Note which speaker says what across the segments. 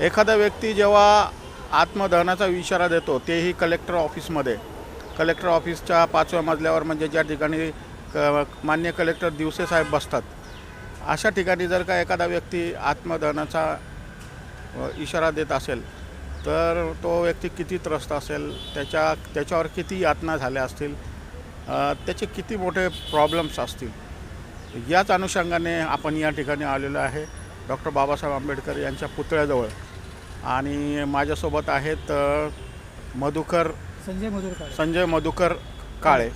Speaker 1: एखादा व्यक्ती जेव्हा आत्मदहनाचा इशारा देतो तेही कलेक्टर ऑफिसमध्ये कलेक्टर ऑफिसच्या पाचव्या मजल्यावर म्हणजे ज्या ठिकाणी क मान्य कलेक्टर दिवसे साहेब बसतात अशा ठिकाणी जर का एखादा व्यक्ती आत्मदहनाचा इशारा देत असेल तर तो व्यक्ती किती त्रस्त असेल त्याच्या त्याच्यावर किती यातना झाल्या असतील त्याचे किती मोठे प्रॉब्लेम्स असतील याच अनुषंगाने आपण या ठिकाणी आलेलो आहे. डॉक्टर बाबासाहेब आंबेडकर यांच्या पुतळ्याजवळ. आणि माझ्यासोबत आहेत अ, मधुकर
Speaker 2: संजय मधुरकर
Speaker 1: संजय मधुकर काळे.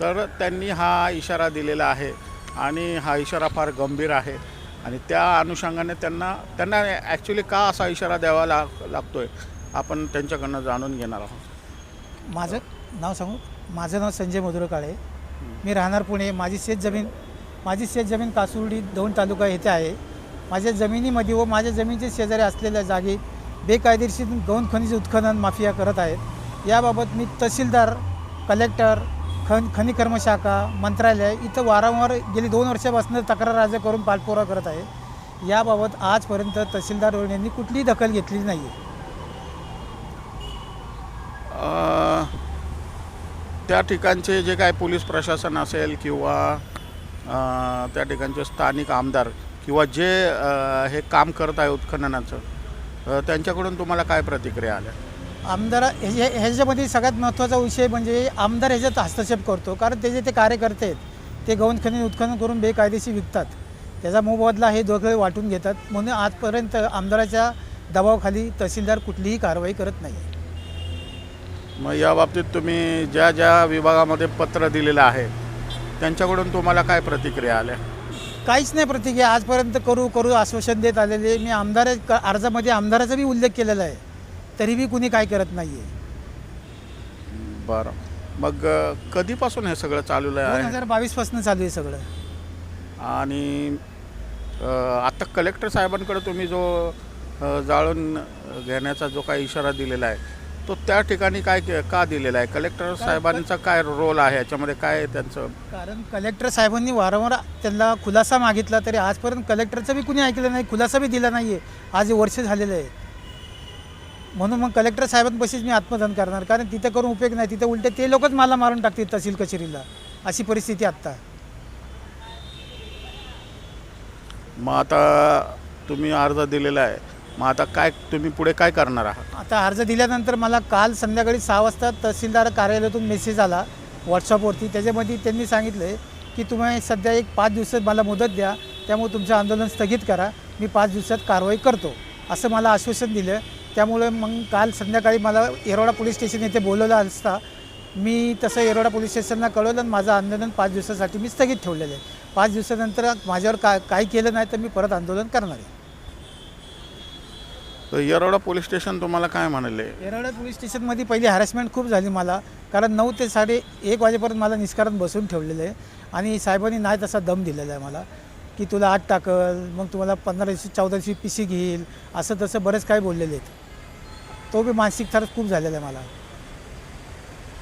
Speaker 1: तर त्यांनी हा इशारा दिलेला आहे आणि हा इशारा फार गंभीर आहे आणि त्या अनुषंगाने त्यांना त्यांना ॲक्च्युली का असा इशारा द्यावा लाग लागतोय आपण त्यांच्याकडनं जाणून घेणार आहोत.
Speaker 2: माझं नाव सांगू? माझं नाव संजय मधुर काळे मी राहणार पुणे. माझी शेतजमीन माझी शेतजमीन कासुर्डी दौंड तालुका येथे आहे. माझ्या जमिनीमध्ये व माझ्या जमिनीच्या शेजारी असलेल्या जागी बेकायदेशीर गौण खनिज उत्खनन माफिया करत आहेत. याबाबत मी तहसीलदार कलेक्टर खन खनिज कर्मशाखा मंत्रालय इथं वारंवार गेली दोन वर्षापासून तक्रार अर्ज करून पाठपुरा करत आहे. याबाबत आजपर्यंत तहसीलदार यांनी कुठलीही दखल घेतली नाही आहे
Speaker 1: त्या ठिकाणचे जे काय पोलीस प्रशासन असेल किंवा त्या ठिकाणचे स्थानिक आमदार किंवा जे हे काम करत आहे उत्खननाचं त्यांच्याकडून तुम्हाला काय प्रतिक्रिया आल्या?
Speaker 2: आमदार ह्याच्या ह्याच्यामध्ये सगळ्यात महत्त्वाचा विषय म्हणजे आमदार ह्याच्यात हस्तक्षेप करतो. कारण त्याचे ते कार्यकर्ते आहेत ते गौण खनिज उत्खनन करून बेकायदेशीर विकतात. त्याचा मोबदला हे दोघे वाटून घेतात. म्हणून आजपर्यंत आमदाराच्या दबावाखाली तहसीलदार कुठलीही कारवाई करत नाही.
Speaker 1: मग या बाबतीत तुम्ही ज्या ज्या विभागामध्ये पत्र दिलेलं आहे त्यांच्याकडून तुम्हाला काय प्रतिक्रिया आल्या?
Speaker 2: काहीच नाही प्रतिक्रिया. आजपर्यंत करू करू आश्वासन देत आलेले. मी आमदार अर्जामध्ये आमदाराचा बी उल्लेख केलेला आहे. तरी बी कुणी काय करत नाही आहे
Speaker 1: बरं. मग कधीपासून हे सगळं चालू
Speaker 2: दोन
Speaker 1: आहे
Speaker 2: हजार बावीसपासून चालू आहे सगळं.
Speaker 1: आणि अ, आता कलेक्टर साहेबांकडे तुम्ही जो जाळून घेण्याचा जो काही इशारा दिलेला आहे तो त्या ठिकाणी काय के- का दिलेला आहे? कलेक्टर साहेबांचा काय रोल आहे? याच्यामध्ये काय आहे त्यांचं?
Speaker 2: कारण कलेक्टर साहेबांनी वारंवार त्यांना खुलासा मागितला तरी आजपर्यंत कलेक्टरचं बी कुणी ऐकलं नाही खुलासा बी दिला नाही आहे आज हे वर्ष झालेलं आहे. म्हणून मग कलेक्टर साहेबांपाशीच मी आत्मदान करणार. कारण तिथं करून उपयोग नाही. तिथं उलटे ते लोकच मला मारून टाकतील तहसील कचेरीला. अशी परिस्थिती आत्ता.
Speaker 1: मग आता तुम्ही अर्ज दिलेला आहे. मग आता काय तुम्ही पुढे काय करणार आहात?
Speaker 2: आता अर्ज दिल्यानंतर मला काल संध्याकाळी सहा वाजता तहसीलदार कार्यालयातून मेसेज आला व्हॉट्सअपवरती त्याच्यामध्ये त्यांनी सांगितलं की तुम्ही सध्या एक पाच दिवसात मला मुदत द्या त्यामुळे तुमचं आंदोलन स्थगित करा मी पाच दिवसात कारवाई करतो असं मला आश्वासन दिलं. त्यामुळे मग काल संध्याकाळी मला येरोडा पोलीस स्टेशन येथे बोलवलं असता मी तसं येरोडा पोलीस स्टेशनला कळवलं आणि माझं आंदोलन पाच दिवसासाठी मी स्थगित ठेवलेलं आहे. पाच दिवसानंतर माझ्यावर काय काही केलं नाही तर मी परत आंदोलन करणार आहे.
Speaker 1: तर येरोडा पोलीस स्टेशन तुम्हाला काय म्हणाले?
Speaker 2: येरवडा पोलीस स्टेशनमध्ये पहिली हॅरेसमेंट खूप झाली मला. कारण नऊ ते साडे एक वाजेपर्यंत मला निष्कारण बसून ठेवलेलं आहे. आणि साहेबांनी नाही तसा दम दिलेला आहे मला. की तुला आठ टाकल मग तुम्हाला पंधरा दिवशी चौदा दिवशी पी सी घेईल असं तसं बरेच काही बोललेले आहेत. तो बी मानसिक त्रास खूप झालेला आहे मला.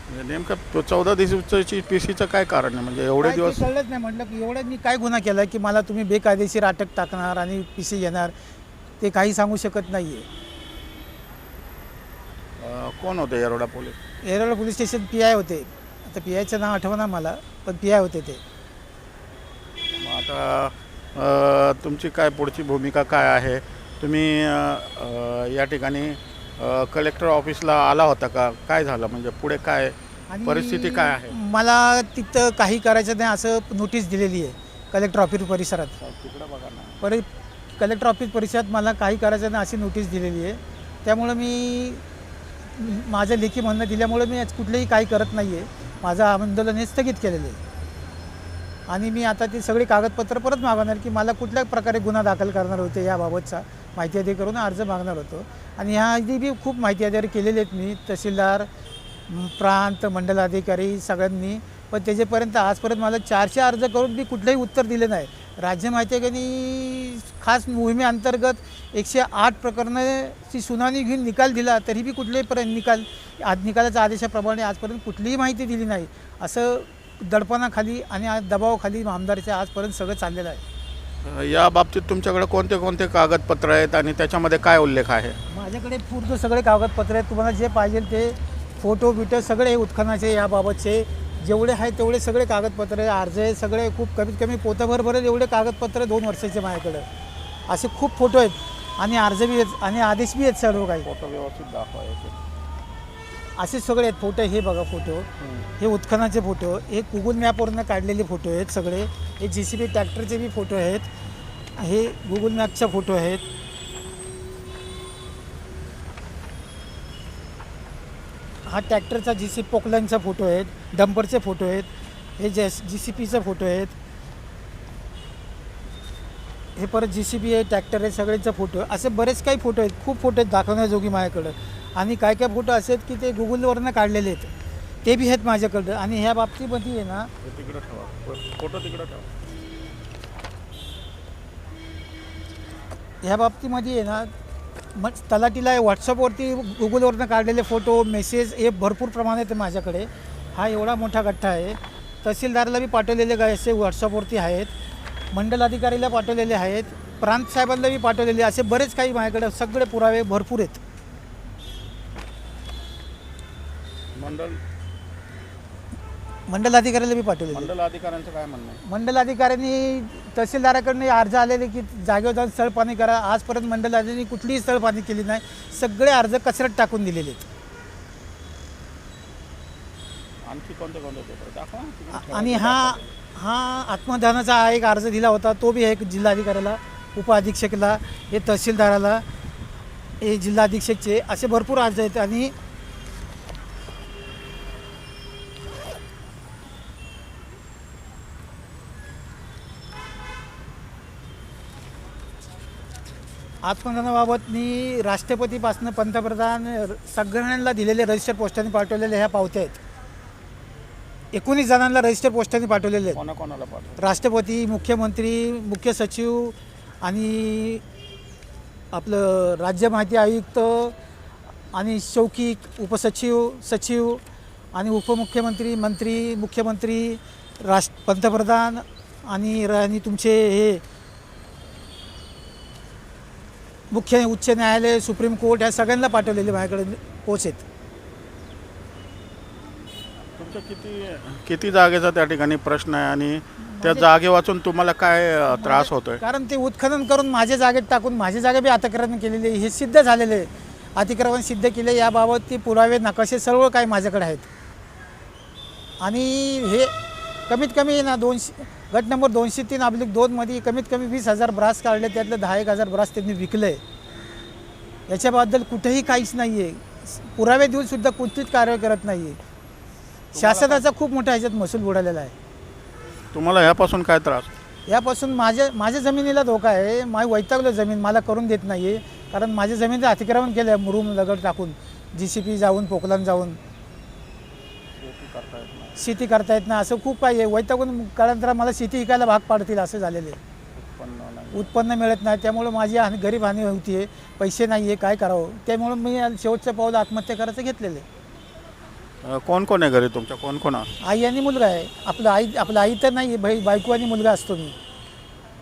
Speaker 1: म्हणजे नेमकं तो चौदा दिवसाची पी सीचं काय कारण आहे? म्हणजे एवढे
Speaker 2: काय ते
Speaker 1: दिवस
Speaker 2: कळलंच नाही. म्हटलं की एवढं मी काय गुन्हा केला की मला तुम्ही बेकायदेशीर अटक टाकणार आणि पी सी घेणार? ते काही सांगू शकत नाही आहे
Speaker 1: कोण होते Yerwada police?
Speaker 2: Yerwada police station P I होते. आता पी आयचं नाव आठवणार मला पण पी आय होते ते.
Speaker 1: आता तुमची काय पुढची भूमिका काय आहे? तुम्ही या ठिकाणी कलेक्टर ऑफिसला आला होता का? काय झालं? म्हणजे पुढे काय परिस्थिती काय आहे?
Speaker 2: मला तिथं काही करायचं नाही असं नोटीस दिलेली आहे कलेक्टर ऑफिस परिसरात.
Speaker 1: तिकडे बघा ना.
Speaker 2: परि कलेक्टर ऑफिस परिसरात मला काही करायचं नाही अशी नोटीस दिलेली आहे. त्यामुळं मी माझं लेखी म्हणणं दिल्यामुळे मी आज कुठलंही काही करत नाही आहे माझं आंदोलन हे स्थगित केलेलं आहे. आणि मी आता ती सगळी कागदपत्र परत मागवणार की मला कुठल्या प्रकारे गुन्हा दाखल करणार होते याबाबतचा माहिती अधिकारी करून अर्ज मागणार होतो. आणि ह्या आधी बी खूप माहिती अधिकारी केलेले आहेत मी. तहसीलदार प्रांत मंडलाधिकारी सगळ्यांनी पण त्याच्यापर्यंत आजपर्यंत मला चारशे अर्ज करून बी कुठलंही उत्तर दिले नाही. राज्य माहिती खास मोहिमेअंतर्गत एकशे आठ प्रकरणाची सुनावणी घेऊन निकाल दिला तरी बी कुठल्याही पर निकाल आज निकालाच्या आदेशाप्रमाणे आजपर्यंत कुठलीही माहिती दिली नाही. असं दडपणाखाली आणि आज दबावाखाली आमदारच्या आजपर्यंत सगळं चाललेलं आहे.
Speaker 1: या बाबतीत तुमच्याकडे कोणते कोणते कागदपत्र आहेत आणि त्याच्यामध्ये काय उल्लेख आहे?
Speaker 2: माझ्याकडे पूर्ण सगळे कागदपत्र आहेत. तुम्हाला जे पाहिजे ते फोटो बिटो सगळे उत्खनाचे याबाबतचे. जेवढे आहेत तेवढे सगळे कागदपत्र अर्ज आहे सगळे खूप कमीत कमी पोतभर भरेल एवढे कागदपत्र दोन वर्षाचे माझ्याकडं. असे खूप फोटो आहेत आणि अर्ज बी आहेत आणि आदेश बी आहेत सर्व काही.
Speaker 1: फोटो व्यवस्थित दाखवायचे
Speaker 2: असे सगळे आहेत फोटो हे बघा फोटो. हे उत्खनाचे फोटो. हे गुगल मॅपवरनं काढलेले फोटो आहेत सगळे. हे जी सी बी ट्रॅक्टरचे बी फोटो आहेत. हे गुगल मॅपचे फोटो आहेत. हा ट्रॅक्टरचा जी सी पोकलांचा फोटो आहेत डंपरचे फोटो आहेत हे जे जी सी पीचे फोटो आहेत. हे परत जी सी बी आहे ट्रॅक्टर आहे सगळ्यांचे फोटो असे बरेच काही फोटो आहेत खूप फोटो आहेत दाखवण्याजोगी माझ्याकडं. आणि काय काय फोटो असे आहेत की ते गुगलवरनं काढलेले आहेत. ते बी आहेत माझ्याकडं. आणि ह्या बाबतीमध्ये आहे ना
Speaker 1: तिकडं ठेवा. फोटो तिकडं ठेवा.
Speaker 2: ह्या बाबतीमध्ये आहे ना मग तलाटीला व्हॉट्सअपवरती गुगलवरनं काढलेले फोटो मेसेज हे भरपूर प्रमाणात आहेत माझ्याकडे. हा एवढा मोठा गठ्ठा आहे. तहसीलदाराला बी पाठवलेले काय असे व्हॉट्सअपवरती आहेत. मंडल अधिकारीला पाठवलेले आहेत. प्रांत साहेबांना बी पाठवलेले असे बरेच काही माझ्याकडे सगळे पुरावे भरपूर आहेत.
Speaker 1: मंडल
Speaker 2: मंडल अधिकाऱ्याला बी पाठवलेले.
Speaker 1: मंडल अधिकाऱ्यांचं काय म्हणणं आहे?
Speaker 2: मंडल अधिकाऱ्यांनी तहसीलदाराकडनं अर्ज आलेले की जागेवर जाऊन स्थळपाणी करा. आजपर्यंत मंडल अधिकाऱ्यांनी कुठलीही स्थळपाणी केली नाही. सगळे अर्ज कचऱ्यात टाकून दिलेले आहेत.
Speaker 1: आणखी कोणते कोणते पेपर? दाखवा तिकडे. ठेवा.
Speaker 2: आणि हा हा आत्मदानाचा हा एक अर्ज दिला होता. तो बी एक जिल्हाधिकाऱ्याला उपअधीक्षकला हे तहसीलदाराला हे जिल्हा अधीक्षकचे असे भरपूर अर्ज आहेत. आणि आत्मदानाबाबत मी राष्ट्रपतीपासून पंतप्रधान सगळ्यांना दिलेले रजिस्टर पोस्टाने पाठवलेले ह्या पावत्या आहेत. एकोणीस जणांना रजिस्टर पोस्टाने पाठवलेले आहेत.
Speaker 1: कोणाकोणाला पाठवा
Speaker 2: राष्ट्रपती मुख्यमंत्री मुख्य सचिव आणि आपलं राज्य माहिती आयुक्त आणि शौकिक उपसचिव सचिव आणि उपमुख्यमंत्री मंत्री मुख्यमंत्री राष्ट्र पंतप्रधान आणि आणि तुमचे हे मुख्य उच्च न्यायालय सुप्रीम कोर्ट या सगळ्यांना पाठवलेले माझ्याकडे पोच आहेत.
Speaker 1: तुमच्या किती किती जागेचा त्या ठिकाणी प्रश्न आहे आणि त्या जागे वाचून तुम्हाला काय त्रास होतोय?
Speaker 2: कारण ते उत्खनन करून माझ्या जागेत टाकून माझ्या जागे बी अतिक्रमण केलेले हे सिद्ध झालेले आहे. अतिक्रमण सिद्ध केले याबाबत ते पुरावे नकाशे सर्व काही माझ्याकडे आहेत. आणि हे कमीत कमी ना दोनशे गट नंबर दोनशे तीन अब्लिक दोनमध्ये कमीत कमी वीस हजार ब्रास काढले त्यातले दहा एक हजार ब्रास त्यांनी विकले. याच्याबद्दल कुठेही काहीच नाही आहे पुरावे देऊन सुद्धा कोणतीच कारवाई करत नाही आहे शासनाचा खूप मोठा ह्याच्यात महसूल बुडालेला आहे.
Speaker 1: तुम्हाला ह्यापासून काय त्रास?
Speaker 2: यापासून माझ्या माझ्या जमिनीला धोका आहे. माझी वैतागलं जमीन मला करून देत नाही आहे कारण माझ्या जमिनीचं अतिक्रमण केलं आहे मुरुम दगड टाकून जी सी पी जाऊन पोकलान जाऊन. शेती करता येत नाही असं खूप काही आहे. वैतागून काळांतर मला शेती विकायला भाग पाडतील असं झालेलं आहे. उत्पन्न मिळत नाही त्यामुळं माझी हानी गरीब हानी होती आहे. पैसे नाही आहे काय करावं? त्यामुळं मी शेवटचं पाऊल आत्महत्या करायचं घेतलेलं आहे.
Speaker 1: कोण कोण आहे घरी तुमच्या? कोण कोण?
Speaker 2: आई आणि मुलगा आहे. आपलं आई आपलं आई तर नाही आहे बाई बायको आणि मुलगा असतो मी.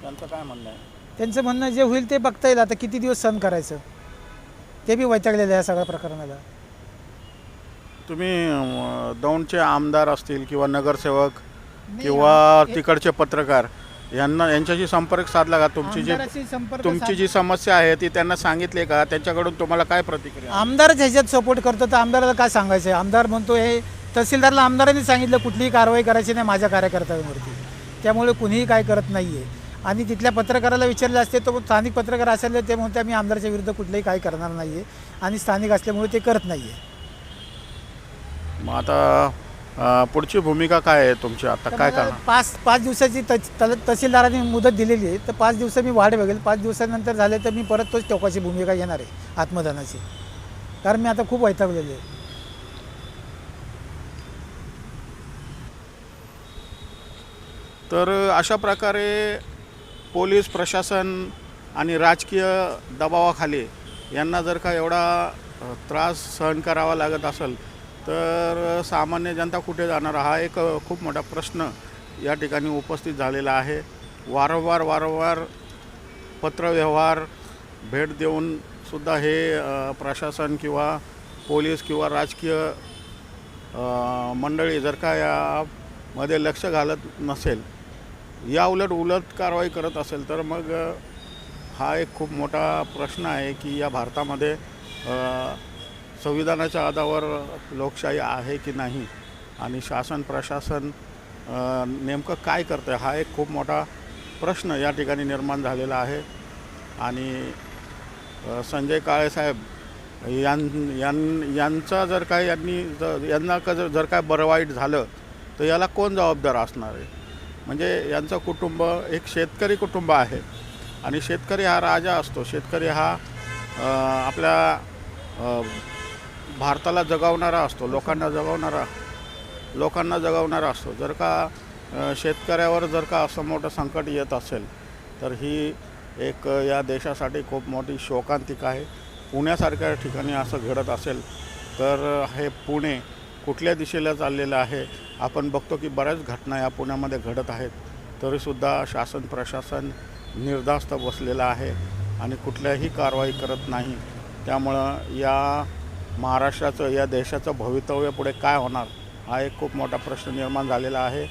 Speaker 1: त्यांचं काय म्हणणं आहे?
Speaker 2: त्यांचं म्हणणं जे होईल ते बघता येईल. आता किती दिवस सहन करायचं? ते बी वैतागलेलं आहे या सगळ्या प्रकरणाला.
Speaker 1: तुम्ही दौंडचे आमदार असतील किंवा नगरसेवक किंवा तिकडचे पत्रकार यांना यांच्याशी संपर्क साधला का? तुमची जी
Speaker 2: आमदाराशी संपर्क
Speaker 1: तुमची जी समस्या आहे ती त्यांना सांगितली का? त्यांच्याकडून तुम्हाला काय प्रतिक्रिया?
Speaker 2: आमदारच ह्याच्यात सपोर्ट करतो तर आमदाराला काय सांगायचं आहे आमदार म्हणतो हे तहसीलदारला आमदारांनी सांगितलं कुठलीही कारवाई करायची नाही माझ्या कार्यकर्त्यांवरती. त्यामुळे कुणीही काय करत नाही आहे आणि तिथल्या पत्रकाराला विचारलं असते तो स्थानिक पत्रकार असेल ते म्हणते आम्ही आमदारच्या विरुद्ध कुठलंही काय करणार नाही आहे आणि स्थानिक असल्यामुळे ते करत नाही आहे
Speaker 1: मग आता पुढची भूमिका काय आहे तुमची? आता काय करणार?
Speaker 2: पाच पाच दिवसाची तस- तल- तहसीलदारांनी मुदत दिलेली आहे. तर पाच दिवस मी वाढ बघेल. पाच दिवसानंतर झाले तर मी परत तोच टोकाची भूमिका घेणार आहे आत्मदानाची. कारण मी आता खूप वैतागलेले आहे.
Speaker 1: तर अशा प्रकारे पोलीस प्रशासन आणि राजकीय दबावाखाली यांना जर का एवढा अ, त्रास सहन करावा लागत असेल तर सामान्य जनता कुठे जाणार? हा एक खूप मोठा प्रश्न या ठिकाणी उपस्थित झालेला आहे. वारंवार वारंवार पत्रव्यवहार भेट देऊन सुद्धा हे प्रशासन किंवा पोलीस किंवा राजकीय मंडळी जर का यामध्ये लक्ष घालत नसेल या उलट उलट कारवाई करत असेल तर मग हा एक खूप मोठा प्रश्न आहे की या भारतामध्ये संविधानाच्या आधावर लोकशाही आहे की नाही आणि शासन प्रशासन नेमकं काय करतं आहे हा एक खूप मोठा प्रश्न या ठिकाणी निर्माण झालेला आहे. आणि संजय काळेसाहेब यां यां यांचा जर काय यांनी यांना का जर जर काय बरं वाईट झालं तर याला कोण जबाबदार असणार आहे? म्हणजे यांचं कुटुंब एक शेतकरी कुटुंब आहे. आणि शेतकरी हा राजा असतो. शेतकरी हा आपल्या भारताला जगवणारा असतो लोकांना जगवणारा लोकांना जगवणारा असतो. जर का शेतकऱ्यावर जर का असं मोठं संकट येत असेल तर ही एक या देशासाठी खूप मोठी शोकांतिका आहे. पुण्यासारख्या ठिकाणी असं घडत असेल तर हे पुणे कुठल्या दिशेला चाललेलं आहे? आपण बघतो की बऱ्याच घटना या पुण्यामध्ये घडत आहेत. तरीसुद्धा शासन प्रशासन निर्धास्त बसलेलं आहे आणि कुठल्याही कारवाई करत नाही. त्यामुळं या महाराष्ट्राचं या देशाचं भवितव्य पुढे काय होणार हा एक खूप मोठा प्रश्न निर्माण झालेला आहे.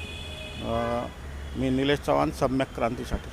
Speaker 1: मी निलेश चव्हाण सम्यक क्रांतीसाठी.